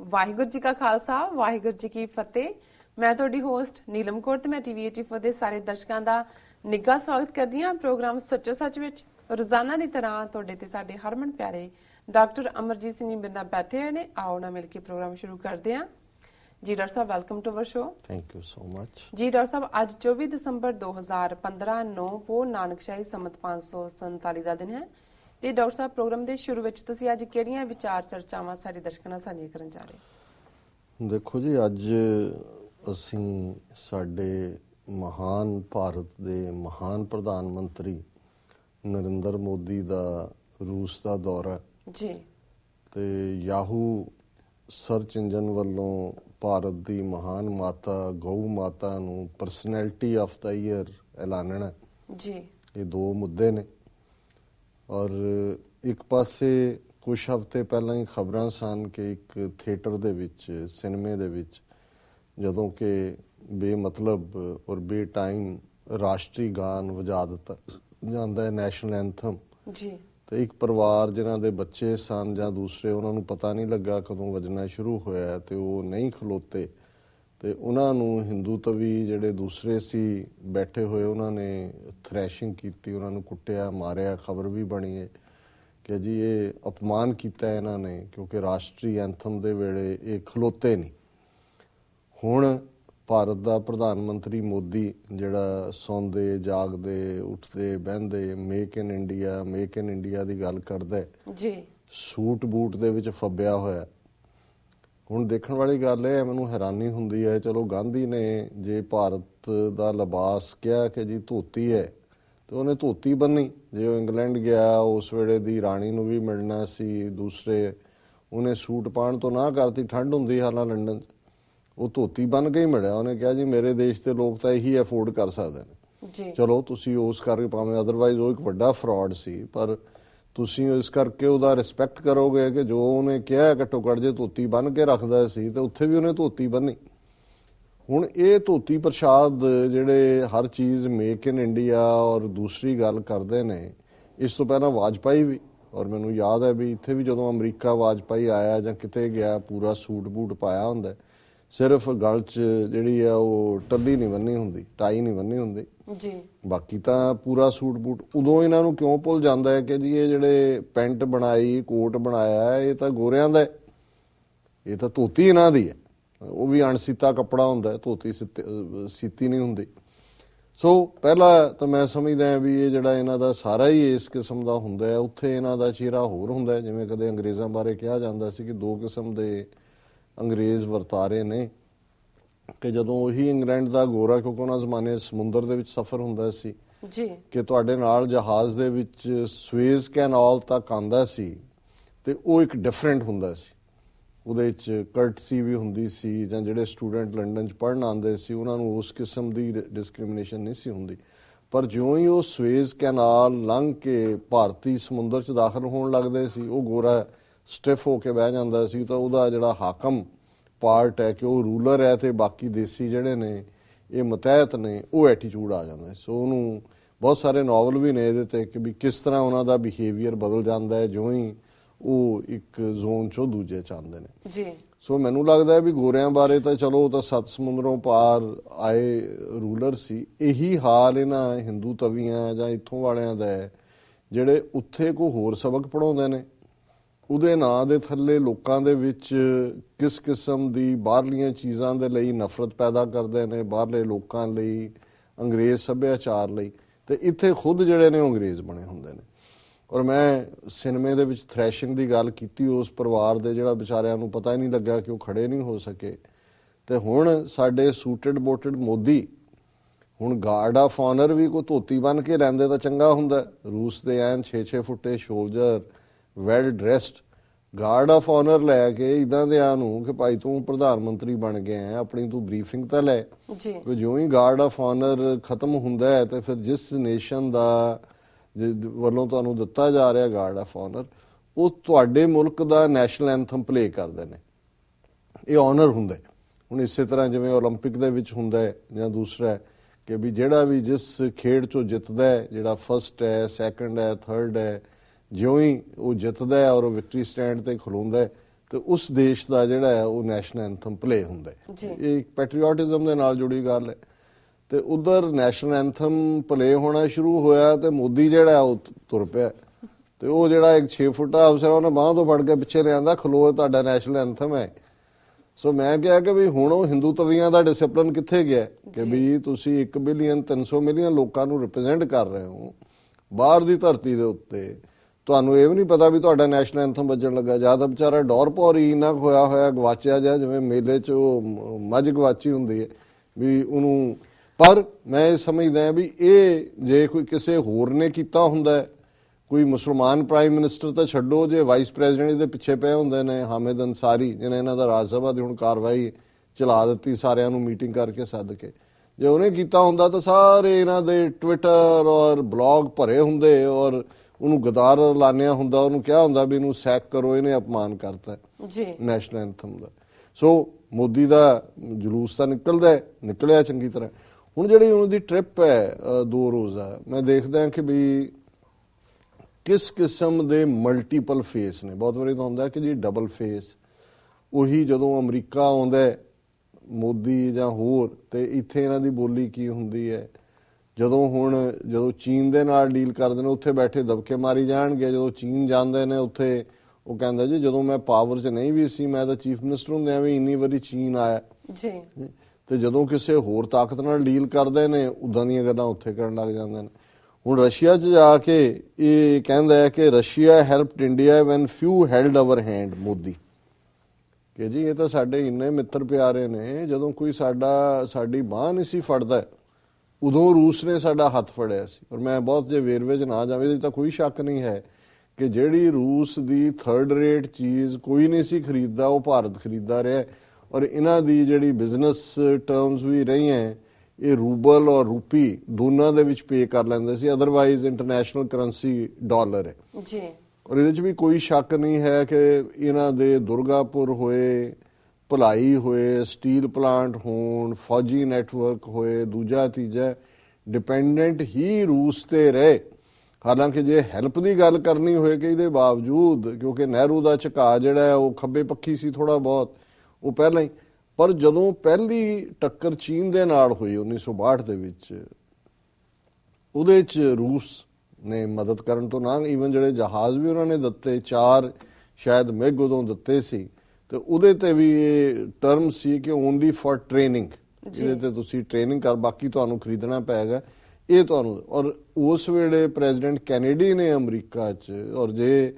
ਵਾਹਿਗੁਰੂ ਜੀ ਕਾ ਖਾਲਸਾ ਵਾਹਿਗੁਰੂ ਜੀ ਕੀ ਫਤਿਹ। ਮੈਂ ਤੁਹਾਡੀ ਹੋਸਟ ਨੀਲਮ ਕੌਰ ਤੇ ਮੈਂ ਟੀਵੀ 84 ਦੇ ਸਾਰੇ ਦਰਸ਼ਕਾਂ ਦਾ ਨਿੱਘਾ ਸਵਾਗਤ ਕਰਦੀ ਹਾਂ ਪ੍ਰੋਗਰਾਮ ਸੱਚੋ ਸੱਚ ਵਿੱਚ। ਰੋਜ਼ਾਨਾ ਦੀ ਤਰ੍ਹਾਂ ਤੁਹਾਡੇ ਤੇ ਸਾਡੇ ਹਰਮਨ ਪਿਆਰੇ ਡਾਕਟਰ ਅਮਰਜੀਤ ਸਿੰਘ ਜੀ ਬਿੰਦਾ ਬੈਠੇ ਹੋਏ ਨੇ। ਆਓ ਨਾ ਮਿਲ ਕੇ ਪ੍ਰੋਗਰਾਮ ਸ਼ੁਰੂ ਕਰਦੇ ਹਾਂ। ਜੀ doctor Sahib welcome to our show thank you so much ਜੀ ਡਾਕਟਰ ਸਾਹਿਬ ਅੱਜ 24 ਦਸੰਬਰ 2015 ਨੂੰ ਪੋ ਨਾਨਕਸ਼ਾਹੀ ਸੰਮਤ 547 ਦਾ ਦਿਨ ਹੈ। ਤੇ ਡਾਕਟਰ ਸਾਹਿਬ ਪ੍ਰੋਗਰਾਮ ਦੇ ਸ਼ੁਰੂ ਵਿੱਚ ਤੁਸੀਂ ਅੱਜ ਕਿਹੜੀਆਂ ਵਿਚਾਰ ਚਰਚਾਵਾਂ ਸਾਡੇ ਦਰਸ਼ਕਾਂ ਨਾਲ ਸਾਂਝੀਆਂ ਕਰਨ ਜਾ ਰਹੇ ਦੇਖੋ ਜੀ ਅੱਜ ਅਸੀਂ ਸਾਡੇ ਮਹਾਨ ਭਾਰਤ ਦੇ ਮਹਾਨ ਪ੍ਰਧਾਨ ਮੰਤਰੀ ਨਰਿੰਦਰ ਮੋਦੀ ਦਾ ਰੂਸ ਦਾ ਦੌਰਾ ਜੀ। ਤੇ ਯਾਹੂ ਸਰਚ ਇੰਜਨ ਵੱਲੋਂ ਭਾਰਤ ਦੀ ਮਹਾਨ ਮਾਤਾ ਗਊ ਮਾਤਾ ਨੂੰ ਪਰਸਨੈਲਿਟੀ ਆਫ ਦਾ ਈਅਰ ਐਲਾਨਣਾ ਜੀ। ਇਹ ਦੋ ਮੁੱਦੇ ਨੇ। ਔਰ ਇੱਕ ਪਾਸੇ ਕੁਝ ਹਫ਼ਤੇ ਪਹਿਲਾਂ ਹੀ ਖਬਰਾਂ ਸਨ ਕਿ ਇੱਕ ਥੀਏਟਰ ਦੇ ਵਿੱਚ ਸਿਨੇਮੇ ਦੇ ਵਿੱਚ ਜਦੋਂ ਕਿ ਬੇਮਤਲਬ ਔਰ ਬੇਟਾਈਮ ਰਾਸ਼ਟਰੀ ਗਾਨ ਵਜਾ ਦਿੱਤਾ ਜਾਂਦਾ ਹੈ ਨੈਸ਼ਨਲ ਐਂਥਮ। ਜੀ। ਤੇ ਇੱਕ ਪਰਿਵਾਰ ਜਿਨ੍ਹਾਂ ਦੇ ਬੱਚੇ ਸਨ ਜਾਂ ਦੂਸਰੇ ਉਹਨਾਂ ਨੂੰ ਪਤਾ ਨਹੀਂ ਲੱਗਾ ਕਦੋਂ ਵੱਜਣਾ ਸ਼ੁਰੂ ਹੋਇਆ ਤੇ ਉਹ ਨਹੀਂ ਖਲੋਤੇ। ਤੇ ਉਹਨਾਂ ਨੂੰ ਹਿੰਦੂ ਤਵੀ ਜਿਹੜੇ ਦੂਸਰੇ ਸੀ ਬੈਠੇ ਹੋਏ ਉਹਨਾਂ ਨੇ ਥ੍ਰੈਸ਼ਿੰਗ ਕੀਤੀ ਉਹਨਾਂ ਨੂੰ ਕੁੱਟਿਆ ਮਾਰਿਆ ਖਬਰ ਵੀ ਬਣੀ ਹੈ ਕਿ ਜੀ ਇਹ ਅਪਮਾਨ ਕੀਤਾ ਇਹਨਾਂ ਨੇ ਕਿਉਂਕਿ ਰਾਸ਼ਟਰੀ ਐਂਥਮ ਦੇ ਵੇਲੇ ਇਹ ਖਲੋਤੇ ਨਹੀਂ। ਹੁਣ ਭਾਰਤ ਦਾ ਪ੍ਰਧਾਨ ਮੰਤਰੀ ਮੋਦੀ ਜਿਹੜਾ ਸੌਂਦੇ ਜਾਗਦੇ ਉੱਠਦੇ ਬਹਿੰਦੇ make in India make in India ਦੀ ਗੱਲ ਕਰਦਾ ਜੀ। ਸੂਟ ਬੂਟ ਦੇ ਵਿੱਚ ਫੱਬਿਆ ਹੋਇਆ। ਹੁਣ ਦੇਖਣ ਵਾਲੀ ਗੱਲ ਇਹ ਹੈ ਮੈਨੂੰ ਹੈਰਾਨੀ ਹੁੰਦੀ ਹੈ ਚਲੋ ਗਾਂਧੀ ਨੇ ਜੇ ਭਾਰਤ ਦਾ ਲਿਬਾਸ ਕਿਹਾ ਕਿ ਜੀ ਧੋਤੀ ਹੈ ਤੇ ਉਹਨੇ ਧੋਤੀ ਬੰਨੀ। ਜੇ ਉਹ ਇੰਗਲੈਂਡ ਗਿਆ ਉਸ ਵੇਲੇ ਦੀ ਰਾਣੀ ਨੂੰ ਵੀ ਮਿਲਣਾ ਸੀ ਦੂਸਰੇ ਉਹਨੇ ਸੂਟ ਪਾਣ ਤੋਂ ਨਾ ਕਰਤੀ ਠੰਡ ਹੁੰਦੀ ਹਾਲਾਂ ਲੰਡਨ ਉਹ ਧੋਤੀ ਬਨ ਕੇ ਹੀ ਮਿਲਿਆ। ਉਹਨੇ ਕਿਹਾ ਜੀ ਮੇਰੇ ਦੇਸ਼ ਦੇ ਲੋਕ ਤਾਂ ਇਹੀ ਅਫੋਰਡ ਕਰ ਸਕਦੇ ਨੇ। ਜੀ। ਚਲੋ ਤੁਸੀਂ ਉਸ ਕਰਕੇ ਭਾਵੇਂ ਅਦਰਵਾਈਜ਼ ਉਹ ਇੱਕ ਵੱਡਾ ਫਰਾਡ ਸੀ ਪਰ ਤੁਸੀਂ ਇਸ ਕਰਕੇ ਉਹਦਾ ਰਿਸਪੈਕਟ ਕਰੋਗੇ ਕਿ ਜੋ ਉਹਨੇ ਕਿਹਾ ਘੱਟੋ ਘੱਟ ਜੇ ਧੋਤੀ ਬੰਨ ਕੇ ਰੱਖਦਾ ਸੀ, ਤੇ ਉੱਥੇ ਵੀ ਉਹਨੇ ਧੋਤੀ ਬੰਨੀ। ਹੁਣ ਇਹ ਧੋਤੀ ਪ੍ਰਸ਼ਾਦ ਜਿਹੜੇ ਹਰ ਚੀਜ਼ ਮੇਕ ਇਨ ਇੰਡੀਆ ਔਰ ਦੂਸਰੀ ਗੱਲ ਕਰਦੇ ਨੇ, ਇਸ ਤੋਂ ਪਹਿਲਾਂ ਵਾਜਪਾਈ ਵੀ, ਔਰ ਮੈਨੂੰ ਯਾਦ ਹੈ ਵੀ ਇੱਥੇ ਵੀ ਜਦੋਂ ਅਮਰੀਕਾ ਵਾਜਪਾਈ ਆਇਆ ਜਾਂ ਕਿਤੇ ਗਿਆ, ਪੂਰਾ ਸੂਟ ਬੂਟ ਪਾਇਆ ਹੁੰਦਾ ਸਿਰਫ ਗਲ 'ਚ ਜਿਹੜੀ ਆ ਉਹ ਟੱਲੀ ਨਹੀਂ ਬੰਨੀ ਹੁੰਦੀ ਟਾਈ ਨਹੀਂ ਬੰਨੀ ਹੁੰਦੀ। ਜੀ। ਬਾਕੀ ਤਾਂ ਪੂਰਾ ਸੂਟ ਬੂਟ ਉਦੋਂ ਇਹਨਾਂ ਨੂੰ ਕਿਉਂ ਭੁੱਲ ਜਾਂਦਾ ਹੈ ਕਿ ਜੀ ਇਹ ਜਿਹੜੇ ਪੈਂਟ ਬਣਾਈ ਕੋਟ ਬਣਾਇਆ ਇਹ ਤਾਂ ਗੋਰਿਆਂ ਦਾ ਹੈ। ਇਹ ਤਾਂ ਧੋਤੀ ਇਹਨਾਂ ਦੀ ਹੈ। ਉਹ ਵੀ ਅਣਸੀਤਾ ਕੱਪੜਾ ਹੁੰਦਾ ਹੈ ਧੋਤੀ ਸਿੱਤੇ- ਨਹੀਂ ਹੁੰਦੀ। ਸੋ ਪਹਿਲਾ ਤਾਂ ਮੈਂ ਸਮਝਦਾ ਹਾਂ ਵੀ ਇਹ ਜਿਹੜਾ ਇਹਨਾਂ ਦਾ ਸਾਰਾ ਹੀ ਇਸ ਕਿਸਮ ਦਾ ਹੁੰਦਾ ਹੈ ਉੱਥੇ ਇਹਨਾਂ ਦਾ ਚਿਹਰਾ ਹੋਰ ਹੁੰਦਾ ਜਿਵੇਂ ਕਦੇ ਅੰਗਰੇਜ਼ਾਂ ਬਾਰੇ ਕਿਹਾ ਜਾਂਦਾ ਸੀ ਕਿ ਦੋ ਕਿਸਮ ਦੇ ਅੰਗਰੇਜ਼ ਵਰਤਾਰੇ ਨੇ ਕਿ ਜਦੋਂ ਉਹੀ ਇੰਗਲੈਂਡ ਦਾ ਗੋਰਾ ਕਿਉਂਕਿ ਉਹਨਾਂ ਜ਼ਮਾਨੇ 'ਚ ਸਮੁੰਦਰ ਦੇ ਵਿੱਚ ਸਫ਼ਰ ਹੁੰਦਾ ਸੀ ਜੀ। ਕਿ ਤੁਹਾਡੇ ਨਾਲ ਜਹਾਜ਼ ਦੇ ਵਿੱਚ ਸਵੇਜ਼ ਕੈਨਾਲ ਤੱਕ ਆਂਦਾ ਸੀ ਤੇ ਉਹ ਇੱਕ ਡਿਫਰੈਂਟ ਹੁੰਦਾ ਸੀ। ਉਹਦੇ ਵਿੱਚ ਕਰਟਸੀ ਵੀ ਹੁੰਦੀ ਸੀ ਜਾਂ ਜਿਹੜੇ ਸਟੂਡੈਂਟ ਲੰਡਨ 'ਚ ਪੜ੍ਹਨ ਆਉਂਦੇ ਸੀ ਉਹਨਾਂ ਨੂੰ ਉਸ ਕਿਸਮ ਦੀ ਡਿਸਕ੍ਰਿਮੀਨੇਸ਼ਨ ਨਹੀਂ ਸੀ ਹੁੰਦੀ। ਪਰ ਜਿਉਂ ਹੀ ਉਹ ਸਵੇਜ਼ ਕੈਨਾਲ ਲੰਘ ਕੇ ਭਾਰਤੀ ਸਮੁੰਦਰ 'ਚ ਦਾਖਲ ਹੋਣ ਲੱਗਦੇ ਸੀ ਉਹ ਗੋਰਾ ਸਟਿਫ ਹੋ ਕੇ ਬਹਿ ਜਾਂਦਾ ਸੀ ਤਾਂ ਉਹਦਾ ਜਿਹੜਾ ਹਾਕਮ ਪਾਰਟ ਹੈ ਕਿ ਉਹ ਰੂਲਰ ਹੈ ਤੇ ਬਾਕੀ ਦੇਸੀ ਜਿਹੜੇ ਨੇ ਇਹ ਮਤਹਿਤ ਨੇ ਉਹ ਐਟੀਟਿਊਡ ਆ ਜਾਂਦਾ। ਸੋ। ਉਹਨੂੰ ਬਹੁਤ ਸਾਰੇ ਨਾਵਲ ਵੀ ਨੇ ਇਹਦੇ ਤੇ ਕਿ ਵੀ ਕਿਸ ਤਰ੍ਹਾਂ ਉਹਨਾਂ ਦਾ ਬਿਹੇਵੀਅਰ ਬਦਲ ਜਾਂਦਾ ਹੈ ਜਿਉਂ ਹੀ ਉਹ ਇੱਕ ਜ਼ੋਨ ਚੋਂ ਦੂਜੇ ਚ ਆਉਂਦੇ ਨੇ। ਜੀ। ਸੋ ਮੈਨੂੰ ਲੱਗਦਾ ਹੈ ਵੀ ਗੋਰਿਆਂ ਬਾਰੇ ਤਾਂ ਚਲੋ ਉਹ ਤਾਂ ਸੱਤ ਸਮੁੰਦਰੋਂ ਪਾਰ ਆਏ ਰੂਲਰ ਸੀ। ਇਹੀ ਹਾਲ ਇਹਨਾਂ ਹਿੰਦੂ ਤਵੀਆਂ ਜਾਂ ਇੱਥੋਂ ਵਾਲਿਆਂ ਦਾ ਹੈ ਜਿਹੜੇ ਉੱਥੇ ਕੋ ਹੋਰ ਸਬਕ ਪੜਾਉਂਦੇ ਨੇ। ਉਹਦੇ ਨਾਂ ਦੇ ਥੱਲੇ ਲੋਕਾਂ ਦੇ ਵਿੱਚ ਕਿਸ ਕਿਸਮ ਦੀ ਬਾਹਰਲੀਆਂ ਚੀਜ਼ਾਂ ਦੇ ਲਈ ਨਫ਼ਰਤ ਪੈਦਾ ਕਰਦੇ ਨੇ, ਬਾਹਰਲੇ ਲੋਕਾਂ ਲਈ, ਅੰਗਰੇਜ਼ ਸੱਭਿਆਚਾਰ ਲਈ। ਤੇ ਇੱਥੇ ਖੁਦ ਜਿਹੜੇ ਨੇ ਉਹ ਅੰਗਰੇਜ਼ ਬਣੇ ਹੁੰਦੇ ਨੇ। ਔਰ ਮੈਂ ਸਿਨੇਮੇ ਦੇ ਵਿੱਚ ਥ੍ਰੈਸ਼ਿੰਗ ਦੀ ਗੱਲ ਕੀਤੀ, ਉਸ ਪਰਿਵਾਰ ਦੇ ਜਿਹੜਾ ਵਿਚਾਰਿਆਂ ਨੂੰ ਪਤਾ ਹੀ ਨਹੀਂ ਲੱਗਾ ਕਿ ਉਹ ਖੜੇ ਨਹੀਂ ਹੋ ਸਕੇ। ਤੇ ਹੁਣ ਸਾਡੇ ਸੂਟਡ ਬੋਟਡ ਮੋਦੀ, ਹੁਣ ਗਾਰਡ ਆਫ ਆਨਰ ਵੀ ਕੋ ਧੋਤੀ ਬਨ ਕੇ ਰਹਿੰਦੇ ਤਾਂ ਚੰਗਾ ਹੁੰਦਾ। ਰੂਸ ਦੇ ਐਨ 6-6 ਫੁੱਟੇ soldier Well dressed guard of honour ਲੈ ਕੇ ਇਦਾਂ ਦੇ ਆ ਨੂੰ ਕਿ ਭਾਈ ਤੂੰ ਪ੍ਰਧਾਨ ਮੰਤਰੀ ਬਣ ਗਿਆ ਹੈ ਆਪਣੀ ਤੂੰ ਬਰੀਫਿੰਗ ਤਾਂ ਲੈ ਜੀ ਕਿ ਜਿਉਂ ਹੀ ਗਾਰਡ ਆਫ ਆਨਰ ਖਤਮ ਹੁੰਦਾ ਹੈ ਤੇ ਫਿਰ ਜਿਸ ਨੇਸ਼ਨ ਦਾ ਜਿ- ਵੱਲੋਂ ਤੁਹਾਨੂੰ ਦਿੱਤਾ ਜਾ ਰਿਹਾ ਗਾਰਡ ਆਫ ਆਨਰ ਉਹ ਤੁਹਾਡੇ ਮੁਲਕ ਦਾ ਨੈਸ਼ਨਲ ਐਂਥਮ ਪਲੇ ਕਰਦੇ ਨੇ ਇਹ ਆਨਰ ਹੁੰਦਾ ਹੈ। ਹੁਣ ਇਸੇ ਤਰ੍ਹਾਂ ਜਿਵੇਂ 올림픽 ਦੇ ਵਿੱਚ ਹੁੰਦਾ ਹੈ ਜਾਂ ਦੂਸਰਾ ਹੈ ਕਿ ਵੀ ਜਿਹੜਾ ਵੀ ਜਿਸ ਖੇਡ ਚੋਂ ਜਿੱਤਦਾ ਹੈ ਜਿਹੜਾ ਫਰਸਟ ਹੈ ਸੈਕੰਡ ਹੈ ਥਰਡ ਹੈ ਜਿਉਂ ਹੀ ਉਹ ਜਿੱਤਦਾ ਹੈ ਔਰ ਉਹ ਵਿਕਟਰੀ ਸਟੈਂਡ ਤੇ ਖਲੋਂਦਾ ਹੈ ਤੇ ਉਸ ਦੇਸ਼ ਦਾ ਜਿਹੜਾ ਹੈ ਉਹ ਨੈਸ਼ਨਲ ਐਂਥਮ ਪਲੇ ਹੁੰਦਾ ਹੈ। ਇਹ ਇੱਕ ਪੈਟਰੀਓਟਿਜ਼ਮ ਦੇ ਨਾਲ ਜੁੜੀ ਗੱਲ ਹੈ ਤੇ ਉਧਰ ਨੈਸ਼ਨਲ ਐਂਥਮ ਪਲੇ ਹੋਣਾ ਸ਼ੁਰੂ ਹੋਇਆ ਤੇ ਮੋਦੀ ਜਿਹੜਾ ਉਹ ਤੁਰ ਪਿਆ ਤੇ ਉਹ ਜਿਹੜਾ ਇੱਕ 6 ਫੁੱਟਾ ਅਫਸਰ ਉਹਨੇ ਬਾਹਾਂ ਤੋਂ ਫੜ ਕੇ ਪਿੱਛੇ ਲਿਆਂਦਾ ਖਲੋ ਇਹ ਤੁਹਾਡਾ ਨੈਸ਼ਨਲ ਐਂਥਮ ਹੈ ਸੋ ਮੈਂ ਕਿਹਾ ਕਿ ਵੀ ਹੁਣ ਉਹ ਹਿੰਦੂ ਤਵੀਆਂ ਦਾ ਡਿਸਪਲਿਨ ਕਿੱਥੇ ਗਿਆ? ਕਿ। ਵੀ ਤੁਸੀਂ 1 ਬਿਲੀਅਨ 300 ਮਿਲੀਅਨ ਲੋਕਾਂ ਨੂੰ ਰਿਪਰੈਜ਼ੈਂਟ ਕਰ ਰਹੇ ਹੋ ਬਾਹਰ ਦੀ ਧਰਤੀ ਦੇ ਉੱਤੇ ਤੁਹਾਨੂੰ ਇਹ ਵੀ ਨਹੀਂ ਪਤਾ ਵੀ ਤੁਹਾਡਾ ਨੈਸ਼ਨਲ ਐਂਥਮ ਵੱਜਣ ਲੱਗਾ। ਜ਼ਿਆਦਾ ਵਿਚਾਰਾ ਡੌਰ ਪੌਰੀ ਇੰਨਾ ਕੁ ਹੋਇਆ ਹੋਇਆ, ਗਵਾਚਿਆ ਜਾ ਜਿਵੇਂ ਮੇਲੇ 'ਚ ਉਹ ਮੱਝ ਗਵਾਚੀ ਹੁੰਦੀ ਹੈ, ਵੀ ਉਹਨੂੰ ਪਰ ਮੈਂ ਇਹ ਸਮਝਦਾ ਵੀ ਇਹ ਜੇ ਕੋਈ ਕਿਸੇ ਹੋਰ ਨੇ ਕੀਤਾ ਹੁੰਦਾ ਕੋਈ ਮੁਸਲਮਾਨ ਪ੍ਰਾਈਮ ਮਿਨਿਸਟਰ ਤਾਂ ਛੱਡੋ, ਜੇ ਵਾਈਸ ਪ੍ਰੈਜ਼ੀਡੈਂਟ ਇਹਦੇ ਪਿੱਛੇ ਪਏ ਹੁੰਦੇ ਨੇ, ਹਾਮਿਦ ਅਨਸਾਰੀ, ਜਿਹਨੇ ਇਹਨਾਂ ਦਾ ਰਾਜ ਸਭਾ ਦੀ ਹੁਣ ਕਾਰਵਾਈ ਚਲਾ ਦਿੱਤੀ, ਸਾਰਿਆਂ ਨੂੰ ਮੀਟਿੰਗ ਕਰਕੇ ਸੱਦ ਕੇ। ਜੇ ਉਹਨੇ ਕੀਤਾ ਹੁੰਦਾ ਤਾਂ ਸਾਰੇ ਇਹਨਾਂ ਦੇ ਟਵਿੱਟਰ ਔਰ ਬਲੌਗ ਭਰੇ ਹੁੰਦੇ ਔਰ ਉਹਨੂੰ ਗਦਾਰ ਲਾਣਿਆ ਹੁੰਦਾ ਉਹਨੂੰ ਕਿਹਾ ਹੁੰਦਾ ਵੀ ਇਹਨੂੰ ਸੈਕ ਕਰੋ ਇਹਨੇ ਅਪਮਾਨ ਕਰਤਾ ਜੀ। ਨੈਸ਼ਨਲ ਐਂਥਮ ਦਾ। ਸੋ ਮੋਦੀ ਦਾ ਜਲੂਸ ਤਾਂ ਨਿਕਲਦਾ ਹੈ, ਨਿਕਲਿਆ ਚੰਗੀ ਤਰ੍ਹਾਂ। ਹੁਣ ਜਿਹੜੀ ਉਹਨਾਂ ਦੀ ਟ੍ਰਿਪ ਹੈ ਦੋ ਰੋਜ਼ਾ ਮੈਂ ਦੇਖਦਾ ਹਾਂ ਕਿ ਵੀ ਕਿਸ ਕਿਸਮ ਦੇ ਮਲਟੀਪਲ ਫੇਸ ਨੇ। ਬਹੁਤ ਵਾਰੀ ਤਾਂ ਹੁੰਦਾ ਕਿ ਜੀ ਡਬਲ ਫੇਸ ਉਹੀ ਜਦੋਂ ਅਮਰੀਕਾ ਆਉਂਦਾ ਮੋਦੀ ਜਾਂ ਹੋਰ ਤੇ ਇੱਥੇ ਇਹਨਾਂ ਦੀ ਬੋਲੀ ਕੀ ਹੁੰਦੀ ਹੈ ਜਦੋਂ ਹੁਣ ਜਦੋਂ ਚੀਨ ਦੇ ਨਾਲ ਡੀਲ ਕਰਦੇ ਨੇ ਉੱਥੇ ਬੈਠੇ ਦਬਕੇ ਮਾਰੀ ਜਾਣਗੇ। ਜਦੋਂ ਚੀਨ ਜਾਂਦੇ ਨੇ ਉੱਥੇ ਉਹ ਕਹਿੰਦਾ ਜੀ ਜਦੋਂ ਮੈਂ ਪਾਵਰ 'ਚ ਨਹੀਂ ਵੀ ਸੀ ਮੈਂ ਤਾਂ ਚੀਫ ਮਿਨਿਸਟਰ ਹੁੰਦਿਆਂ ਵੀ ਇੰਨੀ ਵਾਰੀ ਚੀਨ ਆਇਆ। ਜੀ। ਤੇ ਜਦੋਂ ਕਿਸੇ ਹੋਰ ਤਾਕਤ ਨਾਲ ਡੀਲ ਕਰਦੇ ਨੇ ਉਦਾਂ ਦੀਆਂ ਗੱਲਾਂ ਉੱਥੇ ਕਰਨ ਲੱਗ ਜਾਂਦੇ ਨੇ। ਹੁਣ ਰਸ਼ੀਆ 'ਚ ਜਾ ਕੇ ਇਹ ਕਹਿੰਦਾ ਹੈ ਕਿ Russia helped India when few held our hand Modi. ਕਿ ਜੀ ਇਹ ਤਾਂ ਸਾਡੇ ਇੰਨੇ ਮਿੱਤਰ ਪਿਆਰੇ ਨੇ ਜਦੋਂ ਕੋਈ ਸਾਡਾ ਸਾਡੀ ਬਾਹ ਨਹੀਂ ਸੀ ਫੜਦਾ ਉਦੋਂ ਰੂਸ ਨੇ ਸਾਡਾ ਹੱਥ ਫੜਿਆ ਸੀ ਔਰ ਮੈਂ ਬਹੁਤ ਜੇ ਵੇਰਵੇ 'ਚ ਨਾ ਜਾਵੇ ਇਹਦੇ ਤਾਂ ਕੋਈ ਸ਼ੱਕ ਨਹੀਂ ਹੈ ਕਿ ਜਿਹੜੀ ਰੂਸ ਦੀ ਥਰਡ ਰੇਟ ਚੀਜ਼ ਕੋਈ ਨਹੀਂ ਸੀ ਖਰੀਦਦਾ ਉਹ ਭਾਰਤ ਖਰੀਦਦਾ ਰਿਹਾ। ਔਰ ਇਹਨਾਂ ਦੀ ਜਿਹੜੀ ਬਿਜ਼ਨਸ ਟਰਮਸ ਵੀ ਰਹੀਆਂ ਇਹ ਰੂਬਲ ਔਰ ਰੂਪੀ ਦੋਨਾਂ ਦੇ ਵਿੱਚ ਪੇ ਕਰ ਲੈਂਦੇ ਸੀ ਅਦਰਵਾਈਜ਼ ਇੰਟਰਨੈਸ਼ਨਲ ਕਰੰਸੀ ਡਾਲਰ ਹੈ ਜੀ ਔਰ ਇਹਦੇ 'ਚ ਵੀ ਕੋਈ ਸ਼ੱਕ ਨਹੀਂ ਹੈ ਕਿ ਇਹਨਾਂ ਦੇ ਦੁਰਗਾਪੁਰ ਹੋਏ ਭਲਾਈ ਹੋਏ ਸਟੀਲ ਪਲਾਂਟ ਹੋਣ, ਫੌਜੀ ਨੈਟਵਰਕ ਹੋਏ, ਦੂਜਾ ਤੀਜਾ ਡਿਪੈਂਡੈਂਟ ਹੀ ਰੂਸ ਤੇ ਰਹੇ। ਹਾਲਾਂਕਿ ਜੇ ਹੈਲਪ ਦੀ ਗੱਲ ਕਰਨੀ ਹੋਏ ਕਿ ਇਹਦੇ ਬਾਵਜੂਦ, ਕਿਉਂਕਿ ਨਹਿਰੂ ਦਾ ਝੁਕਾਅ ਜਿਹੜਾ ਉਹ ਖੱਬੇ ਪੱਖੀ ਸੀ ਥੋੜਾ ਬਹੁਤ, ਉਹ ਪਹਿਲਾਂ ਹੀ, ਪਰ ਜਦੋਂ ਪਹਿਲੀ ਟੱਕਰ ਚੀਨ ਦੇ ਨਾਲ ਹੋਈ 1962 ਦੇ ਵਿੱਚ, ਉਹਦੇ ਚ ਰੂਸ ਨੇ ਮਦਦ ਕਰਨ ਤੋਂ ਨਾ ਈਵਨ ਜਿਹੜੇ ਜਹਾਜ਼ ਵੀ ਉਹਨਾਂ ਨੇ ਦਿੱਤੇ, ਚਾਰ ਸ਼ਾਇਦ ਮਿਗ ਉਦੋਂ ਦਿੱਤੇ ਸੀ ਤੇ ਉਹਦੇ ਤੇ ਵੀ ਇਹ ਟਰਮ ਸੀ ਕਿ ਓਨਲੀ ਫॉर ਟ੍ਰੇਨਿੰਗ। ਇਹਦੇ ਤੇ ਤੁਸੀਂ ਟ੍ਰੇਨਿੰਗ ਕਰ ਬਾਕੀ ਤੁਹਾਨੂੰ ਖਰੀਦਣਾ ਪਏਗਾ ਇਹ ਤੁਹਾਨੂੰ ਔਰ ਉਸ ਵੇਲੇ ਪ੍ਰੈਜ਼ੀਡੈਂਟ ਕੈਨੇਡੀ ਨੇ ਅਮਰੀਕਾ 'ਚ ਔਰ ਜੇ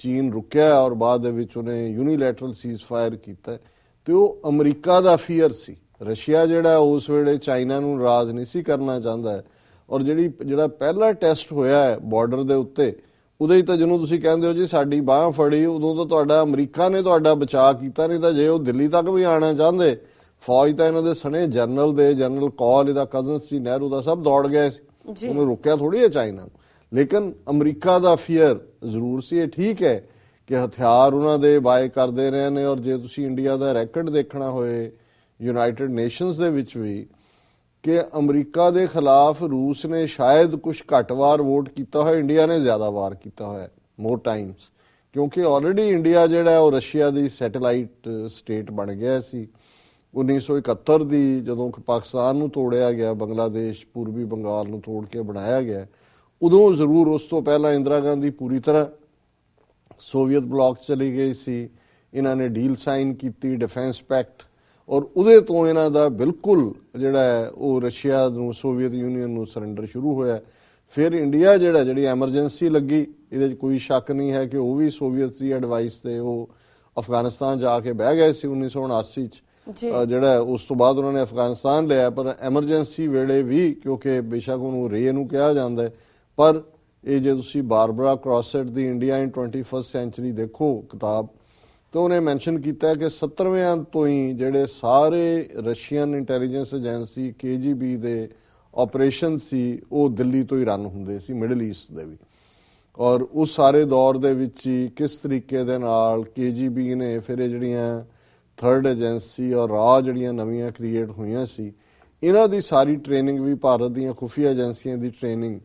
ਚੀਨ ਰੁਕਿਆ ਔਰ ਬਾਅਦ ਦੇ ਵਿੱਚ ਉਹਨੇ ਯੂਨੀਲੈਟਰਲ ਸੀਜ਼ਫਾਇਰ ਕੀਤਾ ਤੇ ਉਹ ਅਮਰੀਕਾ ਦਾ ਫੀਅਰ ਸੀ ਰਸ਼ੀਆ ਜਿਹੜਾ ਉਸ ਵੇਲੇ ਚਾਈਨਾ ਨੂੰ ਨਾਰਾਜ਼ ਨਹੀਂ ਸੀ ਕਰਨਾ ਚਾਹੁੰਦਾ। ਔਰ ਜਿਹੜੀ ਜਿਹੜਾ ਪਹਿਲਾ ਟੈਸਟ ਹੋਇਆ ਹੈ ਬਾਰਡਰ ਦੇ ਉੱਤੇ ਉਹਦੇ ਹੀ ਤਾਂ ਜਿਹਨੂੰ ਤੁਸੀਂ ਕਹਿੰਦੇ ਹੋ ਜੀ ਸਾਡੀ ਬਾਹ ਫੜੀ ਉਦੋਂ ਤਾਂ ਤੁਹਾਡਾ ਅਮਰੀਕਾ ਨੇ ਤੁਹਾਡਾ ਬਚਾਅ ਕੀਤਾ ਨਹੀਂ ਤਾਂ ਜੇ ਉਹ ਦਿੱਲੀ ਤੱਕ ਵੀ ਆਣਾ ਚਾਹੁੰਦੇ ਫੌਜ ਤਾਂ ਇਹਨਾਂ ਦੇ ਸਣੇ ਜਨਰਲ ਦੇ ਜਨਰਲ ਕੌਲ ਇਹਦਾ ਕਜ਼ਨ ਸੀ ਨਹਿਰੂ ਦਾ ਸਭ ਦੌੜ ਗਏ ਸੀ। ਉਹਨੂੰ ਰੁਕਿਆ ਥੋੜੀ ਹੈ ਚਾਈਨਾ ਨੂੰ ਲੇਕਿਨ ਅਮਰੀਕਾ ਦਾ ਫੀਅਰ ਜ਼ਰੂਰ ਸੀ ਇਹ ਠੀਕ ਹੈ ਕਿ ਹਥਿਆਰ ਉਹਨਾਂ ਦੇ ਬਾਏ ਕਰਦੇ ਰਹੇ ਨੇ ਔਰ ਜੇ ਤੁਸੀਂ ਇੰਡੀਆ ਦਾ ਰੈਕੋਰਡ ਦੇਖਣਾ ਹੋਏ ਯੂਨਾਈਟਿਡ ਨੇਸ਼ਨਸ ਦੇ ਵਿੱਚ ਵੀ ਕਿ ਅਮਰੀਕਾ ਦੇ ਖਿਲਾਫ ਰੂਸ ਨੇ ਸ਼ਾਇਦ ਕੁਝ ਘੱਟ ਵਾਰ ਵੋਟ ਕੀਤਾ ਹੋਇਆ, ਇੰਡੀਆ ਨੇ ਜ਼ਿਆਦਾ ਵਾਰ ਕੀਤਾ ਹੋਇਆ ਮੋਰ ਟਾਈਮਸ ਕਿਉਂਕਿ ਆਲਰੇਡੀ ਇੰਡੀਆ ਜਿਹੜਾ ਉਹ ਰਸ਼ੀਆ ਦੀ ਸੈਟੇਲਾਈਟ ਸਟੇਟ ਬਣ ਗਿਆ ਸੀ। 1971 ਦੀ ਜਦੋਂ ਕਿ ਪਾਕਿਸਤਾਨ ਨੂੰ ਤੋੜਿਆ ਗਿਆ, ਬੰਗਲਾਦੇਸ਼, ਪੂਰਬੀ ਬੰਗਾਲ ਨੂੰ ਤੋੜ ਕੇ ਬਣਾਇਆ ਗਿਆ, ਉਦੋਂ ਜ਼ਰੂਰ ਉਸ ਤੋਂ ਪਹਿਲਾਂ ਇੰਦਰਾ ਗਾਂਧੀ ਪੂਰੀ ਤਰ੍ਹਾਂ ਸੋਵੀਅਤ ਬਲਾਕ ਚਲੀ ਗਈ ਸੀ। ਇਹਨਾਂ ਨੇ ਡੀਲ ਸਾਈਨ ਕੀਤੀ, ਡਿਫੈਂਸ ਪੈਕਟ ਔਰ ਉਹਦੇ ਤੋਂ ਇਹਨਾਂ ਦਾ ਬਿਲਕੁਲ ਜਿਹੜਾ ਹੈ ਉਹ ਰਸ਼ੀਆ ਨੂੰ ਸੋਵੀਅਤ ਯੂਨੀਅਨ ਨੂੰ ਸਰੈਂਡਰ ਸ਼ੁਰੂ ਹੋਇਆ। ਫਿਰ ਇੰਡੀਆ ਜਿਹੜਾ ਜਿਹੜੀ ਐਮਰਜੈਂਸੀ ਲੱਗੀ ਇਹਦੇ 'ਚ ਕੋਈ ਸ਼ੱਕ ਨਹੀਂ ਹੈ ਕਿ ਉਹ ਵੀ ਸੋਵੀਅਤ ਦੀ ਐਡਵਾਈਸ ਤੇ ਉਹ ਅਫਗਾਨਿਸਤਾਨ ਜਾ ਕੇ ਬਹਿ ਗਏ ਸੀ 1979 ਚ। ਜਿਹੜਾ ਉਸ ਤੋਂ ਬਾਅਦ ਉਹਨਾਂ ਨੇ ਅਫਗਾਨਿਸਤਾਨ ਲਿਆ ਪਰ ਐਮਰਜੈਂਸੀ ਵੇਲੇ ਵੀ ਕਿਉਂਕਿ ਬੇਸ਼ੱਕ ਉਹਨੂੰ ਰੇ ਨੂੰ ਕਿਹਾ ਜਾਂਦਾ ਹੈ ਪਰ ਇਹ ਜੇ ਤੁਸੀਂ ਬਾਰਬਰਾ ਕ੍ਰਾਸਟ ਦੀ ਇੰਡੀਆ ਇਨ 21st ਸੈਂਚੁਰੀ ਦੇਖੋ ਕਿਤਾਬ ਤਾਂ ਉਹਨੇ ਮੈਂਸ਼ਨ ਕੀਤਾ ਕਿ 70ਵੇਂ ਤੋਂ ਹੀ ਜਿਹੜੇ ਸਾਰੇ ਰਸ਼ੀਅਨ ਇੰਟੈਲੀਜੈਂਸ ਏਜੰਸੀ KGB ਦੇ ਆਪਰੇਸ਼ਨ ਸੀ, ਉਹ ਦਿੱਲੀ ਤੋਂ ਹੀ ਰਨ ਹੁੰਦੇ ਸੀ, ਮਿਡਲ ਈਸਟ ਦੇ ਵੀ। ਔਰ ਉਸ ਸਾਰੇ ਦੌਰ ਦੇ ਵਿੱਚ ਹੀ ਕਿਸ ਤਰੀਕੇ ਦੇ ਨਾਲ KGB ਨੇ ਫਿਰ ਇਹ ਜਿਹੜੀਆਂ ਥਰਡ ਏਜੰਸੀ ਔਰ ਰਾਹ ਜਿਹੜੀਆਂ ਨਵੀਆਂ ਕ੍ਰੀਏਟ ਹੋਈਆਂ ਸੀ, ਇਹਨਾਂ ਦੀ ਸਾਰੀ ਟ੍ਰੇਨਿੰਗ ਵੀ ਭਾਰਤ ਦੀਆਂ ਖੁਫੀਆ ਏਜੰਸੀਆਂ ਦੀ ਟ੍ਰੇਨਿੰਗ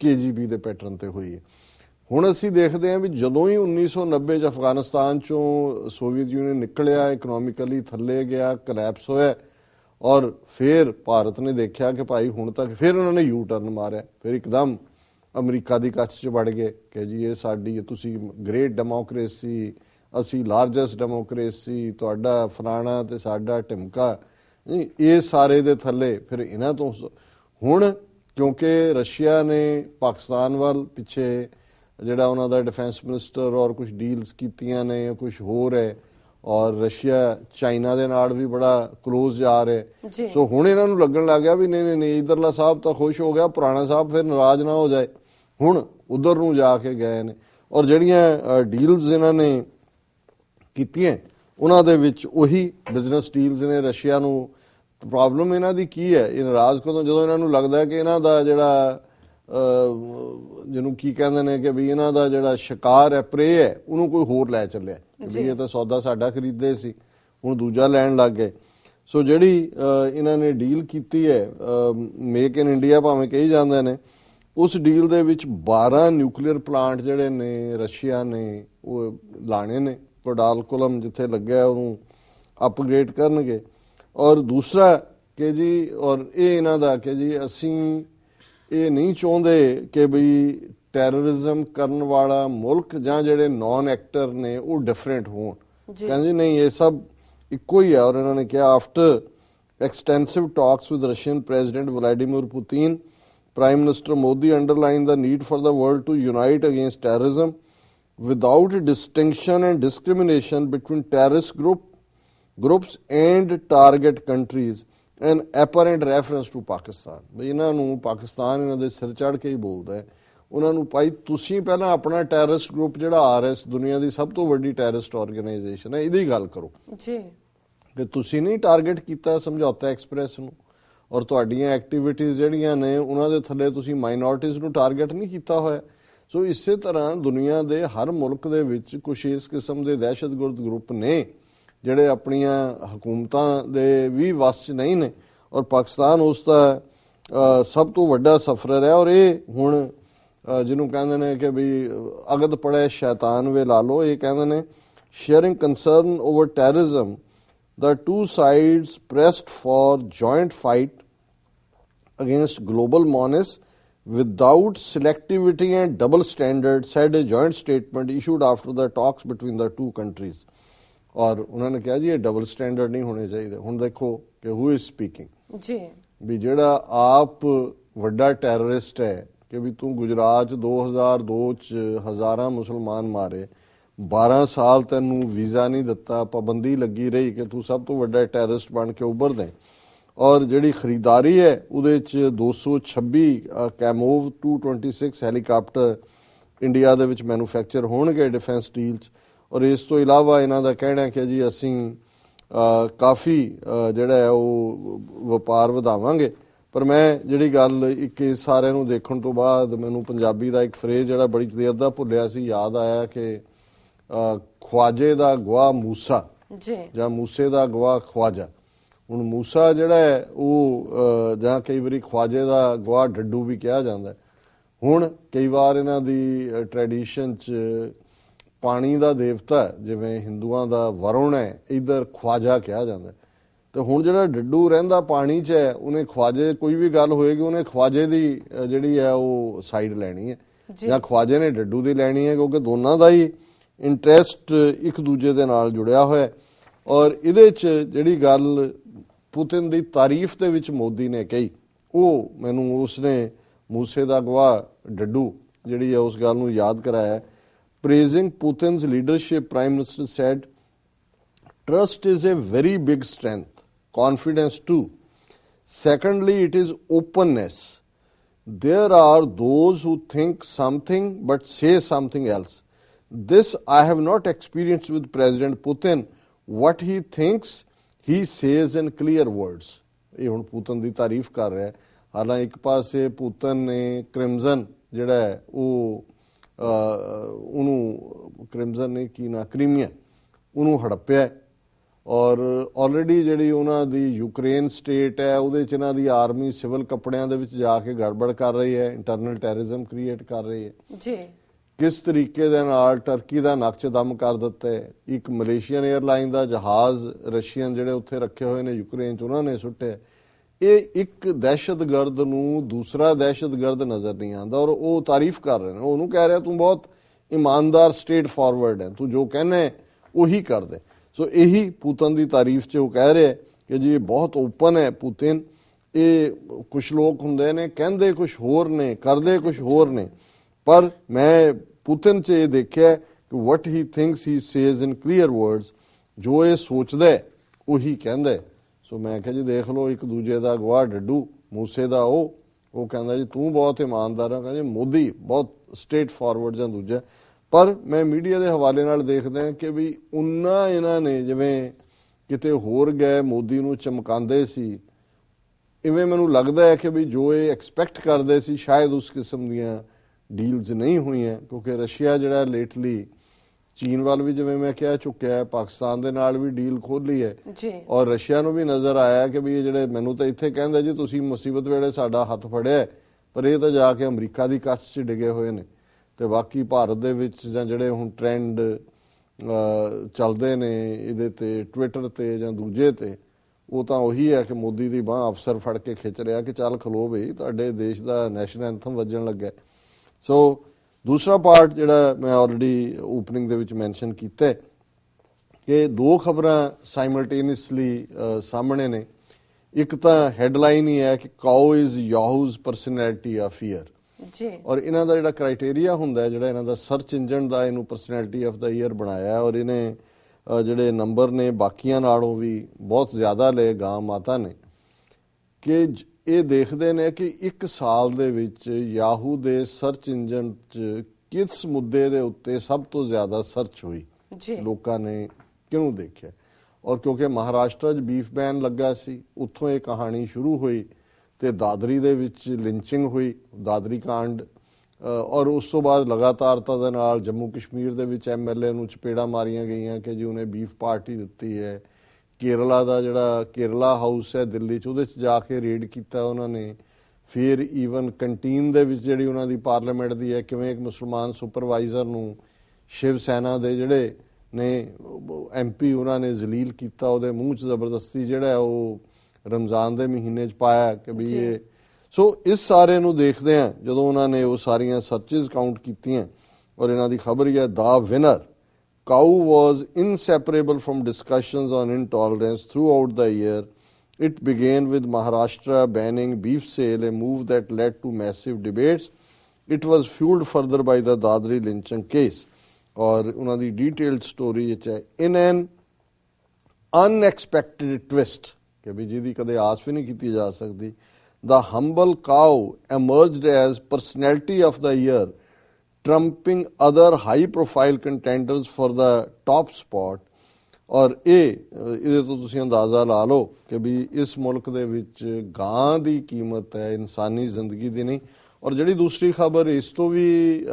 KGB ਦੇ ਪੈਟਰਨ ਤੇ ਹੋਈ ਹੈ। ਹੁਣ ਅਸੀਂ ਦੇਖਦੇ ਹਾਂ ਵੀ ਜਦੋਂ ਹੀ 1990 ਚ ਅਫਗਾਨਿਸਤਾਨ ਚੋਂ ਸੋਵੀਅਤ ਯੂਨੀਅਨ ਨਿਕਲਿਆ ਇਕਨੋਮਿਕਲੀ ਥੱਲੇ ਗਿਆ ਕਲੈਪਸ ਹੋਇਆ, ਔਰ ਫਿਰ ਭਾਰਤ ਨੇ ਦੇਖਿਆ ਕਿ ਭਾਈ ਹੁਣ ਤੱਕ ਫਿਰ ਉਹਨਾਂ ਨੇ ਯੂ ਟਰਨ ਮਾਰਿਆ, ਫਿਰ ਇੱਕਦਮ ਅਮਰੀਕਾ ਦੀ ਕੱਛ 'ਚ ਵੜ ਗਏ ਕਿ ਜੀ ਇਹ ਸਾਡੀ ਤੁਸੀਂ ਗ੍ਰੇਟ ਡੈਮੋਕ੍ਰੇਸੀ ਅਸੀਂ ਲਾਰਜੈਸਟ ਡੈਮੋਕ੍ਰੇਸੀ ਤੁਹਾਡਾ ਫਲਾਣਾ ਤੇ ਸਾਡਾ ਢਿਮਕਾ ਇਹ ਸਾਰੇ ਦੇ ਥੱਲੇ, ਫਿਰ ਇਹਨਾਂ ਤੋਂ ਹੁਣ ਕਿਉਂਕਿ ਰਸ਼ੀਆ ਨੇ ਪਾਕਿਸਤਾਨ ਵੱਲ ਪਿੱਛੇ ਜਿਹੜਾ ਉਹਨਾਂ ਦਾ ਡਿਫੈਂਸ ਮਿਨਿਸਟਰ ਔਰ ਕੁਝ ਡੀਲਸ ਕੀਤੀਆਂ ਨੇ ਕੁਝ ਹੋਰ ਹੈ ਔਰ ਰਸ਼ੀਆ ਚਾਈਨਾ ਦੇ ਨਾਲ ਵੀ ਬੜਾ ক্লোਜ਼ ਜਾ ਰਿਹਾ ਜੀ। ਸੋ ਹੁਣ ਇਹਨਾਂ ਨੂੰ ਲੱਗਣ ਲੱਗ ਗਿਆ ਵੀ ਨਹੀਂ ਨਹੀਂ ਨਹੀਂ ਇਧਰਲਾ ਸਾਹਿਬ ਤਾਂ ਖੁਸ਼ ਹੋ ਗਿਆ ਪੁਰਾਣਾ ਸਾਹਿਬ ਫਿਰ ਨਾਰਾਜ਼ ਨਾ ਹੋ ਜਾਏ। ਹੁਣ ਉਧਰ ਨੂੰ ਜਾ ਕੇ ਗਏ ਨੇ ਔਰ ਜਿਹੜੀਆਂ ਡੀਲਸ ਇਹਨਾਂ ਨੇ ਕੀਤੀਆਂ ਉਹਨਾਂ ਦੇ ਵਿੱਚ ਉਹੀ ਬਿਜ਼ਨਸ ਡੀਲਸ ਨੇ ਰਸ਼ੀਆ ਨੂੰ। ਪ੍ਰੋਬਲਮ ਇਹਨਾਂ ਦੀ ਕੀ ਹੈ? ਇਹ ਨਾਰਾਜ਼ ਕਦੋਂ? ਜਦੋਂ ਇਹਨਾਂ ਨੂੰ ਲੱਗਦਾ ਹੈ ਕਿ ਇਹਨਾਂ ਦਾ ਜਿਹੜਾ ਜਿਹਨੂੰ ਕੀ ਕਹਿੰਦੇ ਨੇ ਕਿ ਵੀ ਇਹਨਾਂ ਦਾ ਜਿਹੜਾ ਸ਼ਿਕਾਰ ਹੈ ਪ੍ਰੇ ਹੈ ਉਹਨੂੰ ਕੋਈ ਹੋਰ ਲੈ ਚੱਲਿਆ। ਵੀ ਇਹ ਤਾਂ ਸੌਦਾ ਸਾਡਾ ਖਰੀਦਦੇ ਸੀ ਹੁਣ ਦੂਜਾ ਲੈਣ ਲੱਗ ਗਏ। ਸੋ ਜਿਹੜੀ ਇਹਨਾਂ ਨੇ ਡੀਲ ਕੀਤੀ ਹੈ ਮੇਕ ਇਨ ਇੰਡੀਆ ਭਾਵੇਂ ਕਹੀ ਜਾਂਦੇ ਨੇ ਉਸ ਡੀਲ ਦੇ ਵਿੱਚ 12 ਨਿਊਕਲੀਅਰ ਪਲਾਂਟ ਜਿਹੜੇ ਨੇ ਰਸ਼ੀਆ ਨੇ ਉਹ ਲਾਣੇ ਨੇ ਕੋਡਾਲਕੁਲਮ ਜਿੱਥੇ ਲੱਗਿਆ ਉਹਨੂੰ ਅਪਗ੍ਰੇਡ ਕਰਨਗੇ। ਔਰ ਦੂਸਰਾ ਕਿ ਜੀ ਔਰ ਇਹ ਇਹਨਾਂ ਦਾ ਕਿ ਜੀ ਅਸੀਂ ਇਹ ਨਹੀਂ ਚਾਹੁੰਦੇ ਕਿ ਬਈ ਟੈਰਰਿਜ਼ਮ ਕਰਨ ਵਾਲਾ ਮੁਲਕ ਜਾਂ ਜਿਹੜੇ ਨਾਨ ਐਕਟਰ ਨੇ ਉਹ ਡਿਫਰੈਂਟ ਹੋਣ। ਕਹਿੰਦੇ ਨਹੀਂ ਇਹ ਸਭ ਇੱਕੋ ਹੀ ਹੈ ਔਰ ਇਹਨਾਂ ਨੇ ਕਿਹਾ after extensive talks with Russian President Vladimir Putin, Prime Minister Modi underlined the need for the world to unite against terrorism without distinction and discrimination between terrorist group groups and target countries and apparent reference to Pakistan. ਵੀ ਇਹਨਾਂ ਨੂੰ ਪਾਕਿਸਤਾਨ ਇਹਨਾਂ ਦੇ ਸਿਰ ਚੜ ਕੇ ਹੀ ਬੋਲਦਾ ਹੈ। ਉਹਨਾਂ ਨੂੰ ਭਾਈ ਤੁਸੀਂ ਪਹਿਲਾਂ ਆਪਣਾ ਟੈਰਰਿਸਟ ਗਰੁੱਪ ਜਿਹੜਾ ਆਰਐਸ ਦੁਨੀਆ ਦੀ ਸਭ ਤੋਂ ਵੱਡੀ ਟੈਰਰਿਸਟ ਆਰਗੇਨਾਈਜੇਸ਼ਨ ਹੈ ਇਹਦੀ ਗੱਲ ਕਰੋ। ਜੀ। ਕਿ ਤੁਸੀਂ ਨਹੀਂ ਟਾਰਗੇਟ ਕੀਤਾ ਸਮਝੌਤਾ ਐਕਸਪ੍ਰੈਸ ਨੂੰ। ਔਰ ਤੁਹਾਡੀਆਂ ਐਕਟੀਵਿਟੀਜ਼ ਜਿਹੜੀਆਂ ਨੇ ਉਹਨਾਂ ਦੇ ਥੱਲੇ ਤੁਸੀਂ ਮਾਈਨੋਰਟੀਜ਼ ਨੂੰ ਟਾਰਗੇਟ ਨਹੀਂ ਕੀਤਾ ਹੋਇਆ। ਸੋ ਇਸੇ ਤਰ੍ਹਾਂ ਦੁਨੀਆ ਦੇ ਹਰ ਮੁਲਕ ਦੇ ਵਿੱਚ ਕੁਝ ਇਸ ਕਿਸਮ ਦੇ ਦਹਿਸ਼ਤਗਰਦ ਗਰੁੱਪ ਨੇ। ਜਿਹੜੇ ਆਪਣੀਆਂ ਹਕੂਮਤਾਂ ਦੇ ਵੀ ਵਸ 'ਚ ਨਹੀਂ ਨੇ ਔਰ ਪਾਕਿਸਤਾਨ ਉਸ ਦਾ ਅ, ਸਭ ਤੋਂ ਵੱਡਾ ਸਫਰਰ ਹੈ ਔਰ ਇਹ ਹੁਣ ਅ, ਜਿਹਨੂੰ ਕਹਿੰਦੇ ਨੇ ਕਿ ਵੀ ਅਗਦ ਪੜੇ ਸ਼ੈਤਾਨ ਵੇ ਲਾ ਲੋ ਇਹ ਕਹਿੰਦੇ ਨੇ sharing concern over terrorism the two sides pressed for joint fight against global menace without selectivity and double standards said a joint statement issued after the talks between the two countries ਔਰ ਉਹਨਾਂ ਨੇ ਕਿਹਾ ਜੀ ਇਹ double standard ਨਹੀਂ ਹੋਣੇ ਚਾਹੀਦੇ। ਹੁਣ ਦੇਖੋ ਕਿ ਹੂ ਇਜ਼ ਸਪੀਕਿੰਗ ਜੀ। ਵੀ ਜਿਹੜਾ ਆਪ ਵੱਡਾ ਟੈਰਰਿਸਟ ਹੈ ਕਿ ਵੀ ਤੂੰ ਗੁਜਰਾਤ 'ਚ 2002 ਚ ਹਜ਼ਾਰਾਂ ਮੁਸਲਮਾਨ ਮਾਰੇ 12 ਸਾਲ ਤੈਨੂੰ ਵੀਜ਼ਾ ਨਹੀਂ ਦਿੱਤਾ ਪਾਬੰਦੀ ਲੱਗੀ ਰਹੀ ਕਿ ਤੂੰ ਸਭ ਤੋਂ ਵੱਡਾ ਟੈਰਰਿਸਟ ਬਣ ਕੇ ਉੱਭਰਦੇ ਔਰ ਜਿਹੜੀ ਖਰੀਦਦਾਰੀ ਹੈ ਉਹਦੇ ਚ 226 ਅ, ਕੈਮੋਵ 226 ਹੈਲੀਕਾਪਟਰ ਇੰਡੀਆ ਦੇ ਵਿੱਚ ਮੈਨੂਫੈਕਚਰ ਹੋਣਗੇ ਡਿਫੈਂਸ ਡੀਲ ਚ। ਔਰ ਇਸ ਤੋਂ ਇਲਾਵਾ ਇਹਨਾਂ ਦਾ ਕਹਿਣਾ ਹੈ ਕਿ ਜੀ ਅਸੀਂ ਕਾਫੀ ਜਿਹੜਾ ਹੈ ਉਹ ਵਪਾਰ ਵਧਾਵਾਂਗੇ। ਪਰ ਮੈਂ ਜਿਹੜੀ ਗੱਲ ਇੱਕ ਸਾਰਿਆਂ ਨੂੰ ਦੇਖਣ ਤੋਂ ਬਾਅਦ ਮੈਨੂੰ ਪੰਜਾਬੀ ਦਾ ਇੱਕ ਫਰੇਜ਼ ਜਿਹੜਾ ਬੜੀ ਦੇਰ ਦਾ ਭੁੱਲਿਆ ਸੀ ਯਾਦ ਆਇਆ ਕਿ ਖਵਾਜੇ ਦਾ ਗਵਾਹ ਮੂਸਾ। ਜੀ। ਜਾਂ ਮੂਸੇ ਦਾ ਗਵਾਹ ਖਵਾਜਾ। ਹੁਣ ਮੂਸਾ ਜਿਹੜਾ ਹੈ ਉਹ ਜਾਂ ਕਈ ਵਾਰੀ ਖਵਾਜੇ ਦਾ ਗਵਾਹ ਡੱਡੂ ਵੀ ਕਿਹਾ ਜਾਂਦਾ। ਹੁਣ ਕਈ ਵਾਰ ਇਹਨਾਂ ਦੀ ਟ੍ਰੈਡੀਸ਼ਨ ਚ ਪਾਣੀ ਦਾ ਦੇਵਤਾ ਜਿਵੇਂ ਹਿੰਦੂਆਂ ਦਾ ਵਰੁਣ ਹੈ ਇਧਰ ਖਵਾਜਾ ਕਿਹਾ ਜਾਂਦਾ। ਤੇ ਹੁਣ ਜਿਹੜਾ ਡੱਡੂ ਰਹਿੰਦਾ ਪਾਣੀ 'ਚ ਹੈ ਉਹਨੇ ਖਵਾਜੇ ਕੋਈ ਵੀ ਗੱਲ ਹੋਏਗੀ ਉਹਨੇ ਖਵਾਜੇ ਦੀ ਜਿਹੜੀ ਹੈ ਉਹ ਸਾਈਡ ਲੈਣੀ ਹੈ ਜੀ। ਖਵਾਜੇ ਨੇ ਡੱਡੂ ਦੀ ਲੈਣੀ ਹੈ ਕਿਉਂਕਿ ਦੋਨਾਂ ਦਾ ਹੀ ਇੰਟਰਸਟ ਇੱਕ ਦੂਜੇ ਦੇ ਨਾਲ ਜੁੜਿਆ ਹੋਇਆ ਹੈ ਔਰ ਇਹਦੇ 'ਚ ਜਿਹੜੀ ਗੱਲ ਪੁਤਿਨ ਦੀ ਤਾਰੀਫ ਦੇ ਵਿੱਚ ਮੋਦੀ ਨੇ ਕਹੀ ਉਹ ਮੈਨੂੰ ਉਸਨੇ ਮੂਸੇ ਦਾ ਗਵਾਹ ਡੱਡੂ ਜਿਹੜੀ ਹੈ ਉਸ ਗੱਲ ਨੂੰ ਯਾਦ ਕਰਾਇਆ Praising Putin's leadership prime minister said Trust is a very big strength, confidence too. Secondly, it is openness. There are those who think something but say something else. This I have not experienced with President Putin. What he thinks, he says in clear words. ਇਹ ਹੁਣ Putin ਦੀ ਤਾਰੀਫ ਕਰ ਰਿਹਾ ਹੈ ਹਾਲਾਂ ਇੱਕ ਪਾਸੇ Putin ਨੇ ਕ੍ਰਿਮਜ਼ਨ ਜਿਹੜਾ ਹੈ ਉਹ ਅਹ, ਉਹਨੂੰ ਕ੍ਰਿਮਜ਼ਨ ਨੇ ਕੀ ਨਾ ਕ੍ਰੀਮੀਆ ਉਹਨੂੰ ਹੜੱਪਿਆ ਔਰ ਆਲਰੇਡੀ ਜਿਹੜੀ ਉਹਨਾਂ ਦੀ ਯੂਕਰੇਨ ਸਟੇਟ ਹੈ ਉਹਦੇ ਚ ਇਹਨਾਂ ਦੀ ਆਰਮੀ ਸਿਵਲ ਕੱਪੜਿਆਂ ਦੇ ਵਿੱਚ ਜਾ ਕੇ ਗੜਬੜ ਕਰ ਰਹੀ ਹੈ ਇੰਟਰਨਲ ਟੈਰਰਿਜ਼ਮ ਕ੍ਰੀਏਟ ਕਰ ਰਹੀ ਹੈ। ਜੀ। ਕਿਸ ਤਰੀਕੇ ਦੇ ਨਾਲ ਟਰਕੀ ਦਾ ਨਕਸ਼ ਦਮ ਕਰ ਦਿੱਤਾ ਹੈ? ਇੱਕ ਮਲੇਸ਼ੀਅਨ 에ਅਰਲਾਈਨ ਦਾ ਜਹਾਜ਼ ਰਸ਼ੀਅਨ ਜਿਹੜੇ ਉੱਥੇ ਰੱਖੇ ਹੋਏ ਨੇ ਯੂਕਰੇਨ ਚ ਉਹਨਾਂ ਨੇ ਸੁੱਟਿਆ ਇਹ ਇੱਕ ਦਹਿਸ਼ਤਗਰਦ ਨੂੰ ਦੂਸਰਾ ਦਹਿਸ਼ਤਗਰਦ ਨਜ਼ਰ ਨਹੀਂ ਆਉਂਦਾ ਔਰ ਉਹ ਤਾਰੀਫ ਕਰ ਰਹੇ ਨੇ। ਉਹਨੂੰ ਕਹਿ ਰਿਹਾ, ਤੂੰ ਬਹੁਤ ਇਮਾਨਦਾਰ ਸਟੇਟ ਫਾਰਵਰਡ ਹੈ। ਤੂੰ ਜੋ ਕਹਿੰਦਾ ਉਹੀ ਕਰ ਦੇ। ਸੋ ਇਹੀ ਪੂਤਨ ਦੀ ਤਾਰੀਫ 'ਚ ਉਹ ਕਹਿ ਰਿਹਾ ਕਿ ਜੀ, ਇਹ ਬਹੁਤ ਓਪਨ ਹੈ ਪੁਤਿਨ। ਇਹ ਕੁਝ ਲੋਕ ਹੁੰਦੇ ਨੇ, ਕਹਿੰਦੇ ਕੁਝ ਹੋਰ ਨੇ, ਕਰਦੇ ਕੁਝ ਹੋਰ ਨੇ। ਪਰ ਮੈਂ ਪੁਤਿਨ 'ਚ ਇਹ ਦੇਖਿਆ ਕਿ what he thinks he says in clear words ਜੋ ਇਹ ਸੋਚਦਾ ਉਹੀ ਕਹਿੰਦਾ ਸੋ ਮੈਂ ਕਿਹਾ ਜੀ ਦੇਖ ਲਓ, ਇੱਕ ਦੂਜੇ ਦਾ ਗਵਾਹ ਡੱਡੂ, ਮੂਸੇ ਦਾ ਉਹ। ਉਹ ਕਹਿੰਦਾ ਜੀ, ਤੂੰ ਬਹੁਤ ਇਮਾਨਦਾਰ ਆ। ਕਹਿੰਦੇ ਮੋਦੀ ਬਹੁਤ ਸਟੇਟ ਫਾਰਵਰਡ ਜਾਂ ਦੂਜਾ। ਪਰ ਮੈਂ ਮੀਡੀਆ ਦੇ ਹਵਾਲੇ ਨਾਲ ਦੇਖਦਾ ਹਾਂ ਕਿ ਵੀ ਉਨਾ ਇਹਨਾਂ ਨੇ ਜਿਵੇਂ ਕਿਤੇ ਹੋਰ ਗਏ, ਮੋਦੀ ਨੂੰ ਚਮਕਾਉਂਦੇ ਸੀ। ਇਵੇਂ ਮੈਨੂੰ ਲੱਗਦਾ ਹੈ ਕਿ ਵੀ ਜੋ ਇਹ ਐਕਸਪੈਕਟ ਕਰਦੇ ਸੀ, ਸ਼ਾਇਦ ਉਸ ਕਿਸਮ ਦੀਆਂ ਡੀਲਸ ਨਹੀਂ ਹੋਈਆਂ, ਕਿਉਂਕਿ ਰਸ਼ੀਆ ਜਿਹੜਾ ਲੇਟਲੀ ਚੀਨ ਵੱਲ ਵੀ ਜਿਵੇਂ ਮੈਂ ਕਿਹਾ ਚੁੱਕਿਆ ਹੈ ਪਾਕਿਸਤਾਨ ਦੇ ਨਾਲ ਵੀ ਡੀਲ ਖੋਲੀ ਹੈ। ਜੀ। ਔਰ ਰਸ਼ੀਆ ਨੂੰ ਵੀ ਨਜ਼ਰ ਆਇਆ ਕਿ ਵੀ ਇਹ ਜਿਹੜੇ ਮੈਨੂੰ ਤਾਂ ਇੱਥੇ ਕਹਿੰਦੇ ਜੀ ਤੁਸੀਂ ਮੁਸੀਬਤ ਵੇਲੇ ਸਾਡਾ ਹੱਥ ਫੜਿਆ ਪਰ ਇਹ ਤਾਂ ਜਾ ਕੇ ਅਮਰੀਕਾ ਦੀ ਕੱਛ 'ਚ ਡਿੱਗੇ ਹੋਏ ਨੇ। ਤੇ ਬਾਕੀ ਭਾਰਤ ਦੇ ਵਿੱਚ ਜਾਂ ਜਿਹੜੇ ਹੁਣ ਟ੍ਰੈਂਡ ਚੱਲਦੇ ਨੇ ਇਹਦੇ ਤੇ ਟਵਿੱਟਰ ਤੇ ਜਾਂ ਦੂਜੇ ਤੇ ਉਹ ਤਾਂ ਉਹੀ ਹੈ ਕਿ ਮੋਦੀ ਦੀ ਬਾਹ ਅਫਸਰ ਫੜ ਕੇ ਖਿੱਚ ਰਿਹਾ ਕਿ ਚੱਲ ਖਲੋ ਬਈ ਤੁਹਾਡੇ ਦੇਸ਼ ਦਾ ਨੈਸ਼ਨਲ ਐਂਥਮ ਵੱਜਣ ਲੱਗਾ। ਸੋ ਦੂਸਰਾ ਪਾਰਟ ਜਿਹੜਾ ਮੈਂ ਆਲਰੇਡੀ ਓਪਨਿੰਗ ਦੇ ਵਿੱਚ ਮੈਂਸ਼ਨ ਕੀਤਾ ਹੈ ਕਿ ਦੋ ਖਬਰਾਂ ਸਾਈਮਲਟੇਨੀਅਸਲੀ ਸਾਹਮਣੇ ਨੇ। ਇੱਕ ਤਾਂ ਹੈਡਲਾਈਨ ਹੀ ਹੈ ਕਿ cow is Yahoo's personality of year ਜੀ। ਔਰ ਇਹਨਾਂ ਦਾ ਜਿਹੜਾ ਕ੍ਰਾਈਟੇਰੀਆ ਹੁੰਦਾ ਹੈ ਜਿਹੜਾ ਇਹਨਾਂ ਦਾ ਸਰਚ ਇੰਜਨ ਦਾ ਇਹਨੂੰ ਪਰਸਨੈਲਿਟੀ ਆਫ ਦਾ ਈਅਰ ਬਣਾਇਆ ਔਰ ਇਹਨੇ ਜਿਹੜੇ ਨੰਬਰ ਨੇ ਬਾਕੀਆਂ ਨਾਲੋਂ ਵੀ ਬਹੁਤ ਜ਼ਿਆਦਾ ਲਏ ਗਾਂ ਮਾਤਾ ਨੇ। ਕਿ ਇਹ ਦੇਖਦੇ ਨੇ ਕਿ ਇੱਕ ਸਾਲ ਦੇ ਵਿੱਚ ਯਾਹੂ ਦੇ ਸਰਚ ਇੰਜਨ 'ਚ ਕਿਸ ਮੁੱਦੇ ਦੇ ਉੱਤੇ ਸਭ ਤੋਂ ਜ਼ਿਆਦਾ ਸਰਚ ਹੋਈ? ਜੀ। ਲੋਕਾਂ ਨੇ ਕਿਉਂ ਦੇਖਿਆ? ਔਰ ਕਿਉਂਕਿ ਮਹਾਰਾਸ਼ਟਰ 'ਚ ਬੀਫ ਬੈਨ ਲੱਗਾ ਸੀ ਉੱਥੋਂ ਇਹ ਕਹਾਣੀ ਸ਼ੁਰੂ ਹੋਈ ਤੇ ਦਾਦਰੀ ਦੇ ਵਿੱਚ ਲਿੰਚਿੰਗ ਹੋਈ ਦਾਦਰੀ ਕਾਂਡ ਔਰ ਉਸ ਤੋਂ ਬਾਅਦ ਲਗਾਤਾਰਤਾ ਦੇ ਨਾਲ ਜੰਮੂ ਕਸ਼ਮੀਰ ਦੇ ਵਿੱਚ ਐਮਐਲਏ ਨੂੰ ਚਪੇੜਾ ਮਾਰੀਆਂ ਗਈਆਂ ਕਿ ਜੀ ਉਹਨੇ ਬੀਫ ਪਾਰਟੀ ਦਿੱਤੀ ਹੈ। ਕੇਰਲਾ ਦਾ ਜਿਹੜਾ ਕੇਰਲਾ ਹਾਊਸ ਹੈ ਦਿੱਲੀ 'ਚ ਉਹਦੇ 'ਚ ਜਾ ਕੇ ਰੇਡ ਕੀਤਾ ਉਹਨਾਂ ਨੇ ਫਿਰ ਈਵਨ ਕੰਟੀਨ ਦੇ ਵਿੱਚ ਜਿਹੜੀ ਉਹਨਾਂ ਦੀ ਪਾਰਲੀਮੈਂਟ ਦੀ ਹੈ ਕਿਵੇਂ ਇੱਕ ਮੁਸਲਮਾਨ ਸੁਪਰਵਾਈਜ਼ਰ ਨੂੰ ਸ਼ਿਵ ਸੈਨਾ ਦੇ ਜਿਹੜੇ ਨੇ ਐਮਪੀ ਉਹਨਾਂ ਨੇ ਜ਼ਲੀਲ ਕੀਤਾ ਉਹਦੇ ਮੂੰਹ 'ਚ ਜ਼ਬਰਦਸਤੀ ਜਿਹੜਾ ਉਹ ਰਮਜ਼ਾਨ ਦੇ ਮਹੀਨੇ 'ਚ ਪਾਇਆ ਕਿ ਵੀ। ਇਹ ਸੋ ਇਸ ਸਾਰੇ ਨੂੰ ਦੇਖਦੇ ਆ ਜਦੋਂ ਉਹਨਾਂ ਨੇ ਉਹ ਸਾਰੀਆਂ ਸਰਚਸ ਕਾਊਂਟ ਕੀਤੀਆਂ ਔਰ ਇਹਨਾਂ ਦੀ ਖਬਰ ਹੀ ਹੈ ਦਾ winner cow was inseparable from discussions on intolerance throughout the year. It began with Maharashtra banning beef sale, a move that led to massive debates. It was fueled further by the Dadri lynching case. ਔਰ ਉਹਨਾਂ ਦੀ detailed story ਵਿੱਚ ਹੈ ਇਨ ਐਨ unexpected twist ਕਿ ਵੀ ਜਿਹਦੀ ਕਦੇ ਆਸ ਵੀ ਨਹੀਂ ਕੀਤੀ ਜਾ ਸਕਦੀ the humble cow emerged as personality of the year trumping other high profile contenders for the top spot. ਔਰ ਇਹ ਇਹਦੇ ਤੋਂ ਤੁਸੀਂ ਅੰਦਾਜ਼ਾ ਲਾ ਲਓ ਕਿ ਵੀ ਇਸ ਮੁਲਕ ਦੇ ਵਿੱਚ ਗਾਂ ਦੀ ਕੀਮਤ ਹੈ ਇਨਸਾਨੀ ਜ਼ਿੰਦਗੀ ਦੀ ਨਹੀਂ। ਔਰ ਜਿਹੜੀ ਦੂਸਰੀ ਖਬਰ ਇਸ ਤੋਂ ਵੀ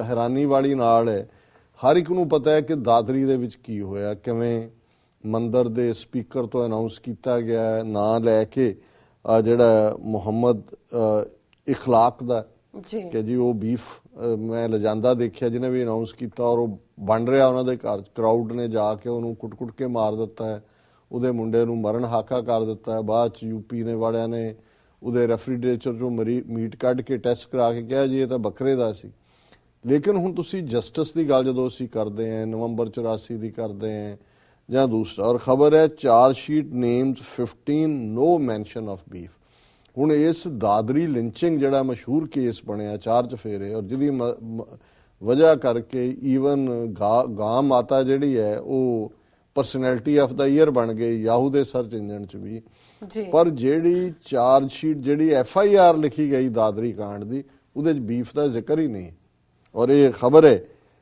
ਹੈਰਾਨੀ ਵਾਲੀ ਨਾਲ ਹੈ ਹਰ ਇੱਕ ਨੂੰ ਪਤਾ ਹੈ ਕਿ ਦਾਦਰੀ ਦੇ ਵਿੱਚ ਕੀ ਹੋਇਆ ਕਿਵੇਂ ਮੰਦਰ ਦੇ ਸਪੀਕਰ ਤੋਂ ਅਨਾਉਂਸ ਕੀਤਾ ਗਿਆ ਨਾਂ ਲੈ ਕੇ ਜਿਹੜਾ ਮੁਹੰਮਦ ਇਖਲਾਕ ਦਾ ਜੀ। ਕਿ ਜੀ ਉਹ ਬੀਫ ਮੈਂ ਲਜਾਂਦਾ ਦੇਖਿਆ ਜਿਹਨੇ ਵੀ ਅਨਾਉਂਸ ਕੀਤਾ ਔਰ ਉਹ ਬਣ ਰਿਹਾ ਉਹਨਾਂ ਦੇ ਘਰ ਕਰਾਊਡ ਨੇ ਜਾ ਕੇ ਉਹਨੂੰ ਕੁੱਟ-ਕੁੱਟ ਕੇ ਮਾਰ ਦਿੱਤਾ ਹੈ। ਉਹਦੇ ਮੁੰਡੇ ਨੂੰ ਮਰਨ ਹਾਕਾ ਕਰ ਦਿੱਤਾ ਹੈ। ਬਾਅਦ ਚ ਯੂਪੀ ਨੇ ਵਾਲਿਆਂ ਨੇ ਉਹਦੇ ਰੈਫਰੀਜਰੇਟਰ ਚੋਂ ਮਰੀ, ਮੀਟ ਕੱਢ ਕੇ ਟੈਸਟ ਕਰਾ ਕੇ ਕਿਹਾ ਜੀ ਇਹ ਤਾਂ ਬੱਕਰੇ ਦਾ ਸੀ। ਲੇਕਿਨ ਹੁਣ ਤੁਸੀਂ ਜਸਟਿਸ ਦੀ ਗੱਲ ਜਦੋਂ ਅਸੀਂ ਕਰਦੇ ਹਾਂ, ਨਵੰਬਰ 84 ਦੀ ਕਰਦੇ ਹਾਂ ਜਾਂ ਦੂਸਰਾ, ਔਰ ਖਬਰ ਹੈ charge sheet names 15 no mention of beef ਹੁਣ ਇਸ ਦਾਦਰੀ ਲਿੰਚਿੰਗ ਜਿਹੜਾ ਮਸ਼ਹੂਰ ਕੇਸ ਬਣਿਆ ਚਾਰ ਚਫੇਰੇ ਔਰ ਜਿਹਦੀ ਵਜ੍ਹਾ ਕਰਕੇ ਈਵਨ ਗਾਂ ਮਾਤਾ ਜਿਹੜੀ ਹੈ ਉਹ ਪਰਸਨੈਲਿਟੀ ਆਫ ਦਾ ਈਅਰ ਬਣ ਗਈ ਯਾਹੂ ਦੇ ਸਰਚ ਇੰਜਨ ਚ ਵੀ। ਜੀ। ਪਰ ਜਿਹੜੀ ਚਾਰਜ ਸ਼ੀਟ ਜਿਹੜੀ ਐਫ ਆਈ ਆਰ ਲਿਖੀ ਗਈ ਦਾਦਰੀ ਕਾਂਡ ਦੀ ਉਹਦੇ ਚ ਬੀਫ ਦਾ ਜ਼ਿਕਰ ਹੀ ਨਹੀਂ। ਔਰ ਇਹ ਖਬਰ ਹੈ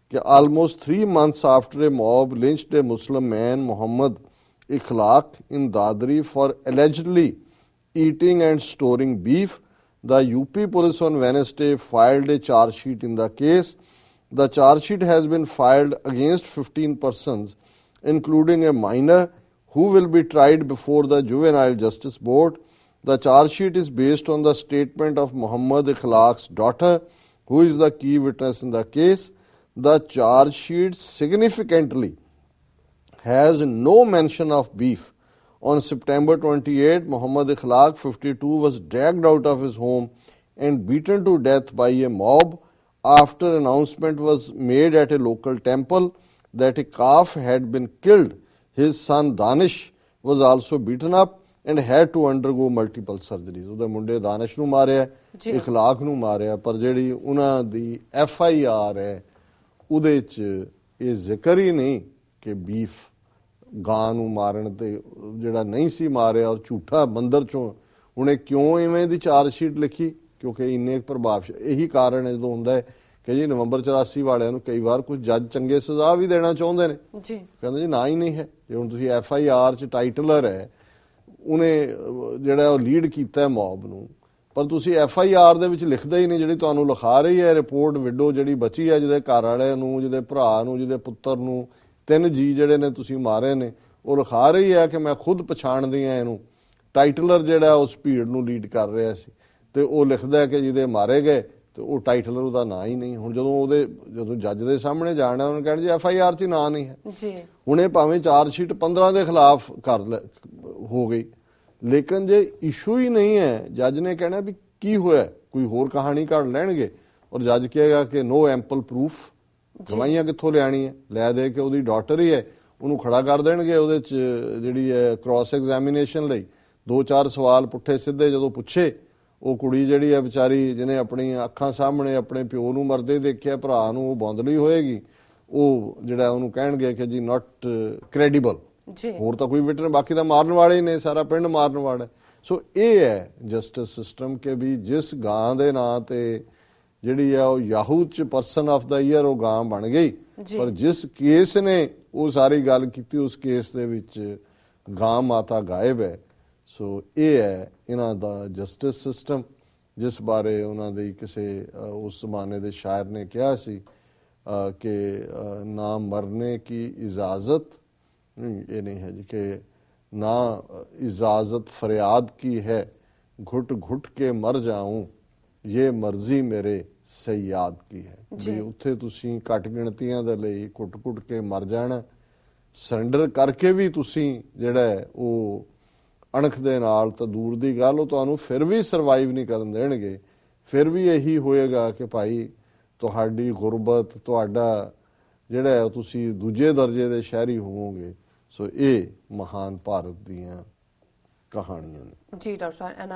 ਕਿ almost 3 months after a mob lynched a muslim man muhammad ikhlaq in dadri for allegedly eating and storing beef the up police on wednesday filed a charge sheet in the case the charge sheet has been filed against 15 persons including a minor who will be tried before the juvenile justice board the charge sheet is based on the statement of Muhammad Ikhlaq's daughter, who is the key witness in the case. the charge sheet significantly has no mention of beef. On September 28, Muhammad Ikhlaq, 52, was dragged out of his home and beaten to death by a mob after announcement was made at a local temple that a calf had been killed. His son Danish was also beaten up and had to undergo multiple surgeries. ਉਹਦੇ ਮੁੰਡੇ ਦਾਨਿਸ਼ ਨੂੰ ਮਾਰਿਆ ਜੀ। ਇਖਲਾਕ ਨੂੰ ਮਾਰਿਆ ਪਰ ਜਿਹੜੀ ਉਹਨਾਂ ਦੀ ਐਫ ਆਈ ਆਰ ਹੈ ਉਹਦੇ ਚ ਇਹ ਜ਼ਿਕਰ ਹੀ ਨਹੀਂ ਕਿ ਬੀਫ ਗਾਂ ਨੂੰ ਮਾਰਨ ਤੇ ਜਿਹੜਾ ਨਹੀਂ ਸੀ ਮਾਰਿਆ ਔਰ ਝੂਠਾ ਮੰਦਰ ਚੋਂ ਉਹਨੇ ਕਿਉਂ ਇਵੇਂ ਦੀ ਚਾਰਜ ਸ਼ੀਟ ਲਿਖੀ? ਕਿਉਂਕਿ ਇੰਨੇ ਪ੍ਰਭਾਵ ਇਹੀ ਕਾਰਨ ਹੈ ਜਦੋਂ ਹੁੰਦਾ ਹੈ ਕਿ ਜੀ ਨਵੰਬਰ 84 ਵਾਲਿਆਂ ਨੂੰ ਕਈ ਵਾਰ ਕੁਝ ਜੱਜ ਚੰਗੇ ਸਜ਼ਾ ਵੀ ਦੇਣਾ ਚਾਹੁੰਦੇ ਨੇ। ਜੀ। ਕਹਿੰਦੇ ਜੀ ਨਾ ਹੀ ਨਹੀਂ ਹੈ। ਜੇ ਹੁਣ ਤੁਸੀਂ ਐਫ ਆਈ ਆਰ ਚ ਟਾਈਟਲਰ ਹੈ ਉਹਨੇ ਜਿਹੜਾ ਉਹ ਲੀਡ ਕੀਤਾ ਮੌਬ ਨੂੰ ਪਰ ਤੁਸੀਂ ਐਫ ਆਈ ਆਰ ਦੇ ਵਿੱਚ ਲਿਖਦੇ ਹੀ ਨਹੀਂ ਜਿਹੜੀ ਤੁਹਾਨੂੰ ਲਿਖਾ ਰਹੀ ਹੈ ਰਿਪੋਰਟ ਵਿਡੋ ਜਿਹੜੀ ਬਚੀ ਹੈ ਜਿਹਦੇ ਘਰ ਵਾਲੇ ਨੂੰ ਜਿਹਦੇ ਭਰਾ ਨੂੰ ਜਿਹਦੇ ਪੁੱਤਰ ਨੂੰ ਤਿੰਨ ਜੀ ਜਿਹੜੇ ਨੇ ਤੁਸੀਂ ਮਾਰੇ ਨੇ ਉਹ ਲਿਖਾ ਰਹੀ ਹੈ ਕਿ ਮੈਂ ਖੁਦ ਪਛਾਣਦੀ ਆ ਇਹਨੂੰ। ਟਾਈਟਲਰ ਜਿਹੜਾ ਉਸ ਭੀੜ ਨੂੰ ਲੀਡ ਕਰ ਰਿਹਾ ਸੀ ਤੇ ਉਹ ਲਿਖਦਾ ਹੈ ਕਿ ਜਿਹਦੇ ਮਾਰੇ ਗਏ ਤੇ ਉਹ ਟਾਈਟਲਰ ਉਹਦਾ ਨਾਂ ਹੀ ਨਹੀਂ। ਹੁਣ ਜਦੋਂ ਉਹਦੇ ਜਦੋਂ ਜੱਜ ਦੇ ਸਾਹਮਣੇ ਜਾਣਾ ਉਹਨੇ ਕਹਿਣਾ ਜੀ ਐਫ ਆਈ ਆਰ 'ਚ ਨਾਂ ਨਹੀਂ ਹੈ। ਜੀ। ਹੁਣ ਇਹ ਭਾਵੇਂ ਚਾਰਜ ਸ਼ੀਟ 15 ਦੇ ਖਿਲਾਫ ਕਰ ਲੈ- ਹੋ ਗਈ। ਲੇਕਿਨ ਜੇ ਇਸ਼ੂ ਹੀ ਨਹੀਂ ਹੈ ਜੱਜ ਨੇ ਕਹਿਣਾ ਵੀ ਕੀ ਹੋਇਆ? ਕੋਈ ਹੋਰ ਕਹਾਣੀ ਕੱਢ ਲੈਣਗੇ। ਔਰ ਜੱਜ ਕਹੇਗਾ ਕਿ ਨੋ ਐਂਪਲ ਪ੍ਰੂਫ ਗਵਾਹੀਆਂ ਕਿੱਥੋਂ ਲਿਆਣੀ ਹੈ? ਲੈ ਦੇ ਕੇ ਉਹਦੀ ਡਾਟਰ ਹੀ ਹੈ। ਉਹਨੂੰ ਖੜਾ ਕਰ ਦੇਣਗੇ ਉਹਦੇ ਚ ਜਿਹੜੀ ਹੈ ਕ੍ਰਾਸ ਐਗਜ਼ਾਮੀਨੇਸ਼ਨ ਲਈ। ਦੋ ਚਾਰ ਸਵਾਲ ਪੁੱਠੇ ਸਿੱਧੇ ਜਦੋਂ ਪੁੱਛੇ ਉਹ ਕੁੜੀ ਜਿਹੜੀ ਹੈ ਵਿਚਾਰੀ ਜਿਹਨੇ ਆਪਣੀ ਅੱਖਾਂ ਸਾਹਮਣੇ ਆਪਣੇ ਪਿਓ ਨੂੰ ਮਰਦੇ ਦੇਖਿਆ ਭਰਾ ਨੂੰ ਉਹ ਬੌਂਦਲੀ ਹੋਏਗੀ। ਉਹ ਜਿਹੜਾ ਉਹਨੂੰ ਕਹਿਣਗੇ ਕਿ ਜੀ ਨਾਟ ਕ੍ਰੈਡੀਬਲ ਜੀ। ਹੋਰ ਤਾਂ ਕੋਈ ਵਿਟਨ ਬਾਕੀ ਤਾਂ ਮਾਰਨ ਵਾਲੇ ਹੀ ਨੇ ਸਾਰਾ ਪਿੰਡ ਮਾਰਨ ਵਾਲਾ। ਸੋ ਇਹ ਹੈ ਜਸਟਿਸ ਸਿਸਟਮ ਕਿ ਵੀ ਜਿਸ ਗਾਂ ਦੇ ਨਾਂ ਤੇ ਜਿਹੜੀ ਆ ਉਹ ਯਾਹੂ ਚ ਪਰਸਨ ਆਫ ਦਾ ਈਅਰ ਉਹ ਗਾਂ ਬਣ ਗਈ ਜੀ। ਪਰ ਜਿਸ ਕੇਸ ਨੇ ਉਹ ਸਾਰੀ ਗੱਲ ਕੀਤੀ ਉਸ ਕੇਸ ਦੇ ਵਿੱਚ ਗਾਂ ਮਾਤਾ ਗਾਇਬ ਹੈ ਸੋ ਇਹ ਹੈ ਇਹਨਾਂ ਦਾ ਜਸਟਿਸ ਸਿਸਟਮ ਜਿਸ ਬਾਰੇ ਉਹਨਾਂ ਦੇ ਕਿਸੇ ਅ, ਉਸ ਜ਼ਮਾਨੇ ਦੇ ਸ਼ਾਇਰ ਨੇ ਕਿਹਾ ਸੀ ਅ, ਕਿ ਅ, ਨਾ ਮਰਨੇ ਕੀ ਇਜਾਜ਼ਤ नहीं, ये नहीं है जी कि ना इजाजत फरियाद की है घुट घुट के मर जाऊं ये ਮਰਜ਼ੀ ਮੇਰੇ ਸਯਾਦ ਕੀ ਹੈ? ਜੀ। ਵੀ ਉੱਥੇ ਤੁਸੀਂ ਘੱਟ ਗਿਣਤੀਆਂ ਦੇ ਲਈ ਘੁੱਟ ਕੇ ਮਰ ਜਾਣਾ ਸਰੈਂਡਰ ਕਰਕੇ ਵੀ ਤੁਸੀਂ ਜਿਹੜਾ ਉਹ ਅਣਖ ਦੇ ਨਾਲ ਤਾਂ ਦੂਰ ਦੀ ਗੱਲ ਉਹ ਤੁਹਾਨੂੰ ਫਿਰ ਵੀ ਸਰਵਾਈਵ ਨਹੀਂ ਕਰਨ ਦੇਣਗੇ। ਫਿਰ ਵੀ ਇਹੀ ਹੋਏਗਾ ਕਿ ਭਾਈ ਤੁਹਾਡੀ ਗੁਰਬਤ ਤੁਹਾਡਾ ਜਿਹੜਾ ਤੁਸੀਂ ਦੂਜੇ ਦਰਜੇ ਦੇ ਸ਼ਹਿਰੀ ਹੋਵੋਗੇ। ਸੋ ਇਹ ਮਹਾਨ ਭਾਰਤ ਦੀਆਂ ਕਹਾਣੀਆਂ ਨੇ। ਜੀ ਡਾਕਟਰ ਸਾਹਿਬ ਐਂਡ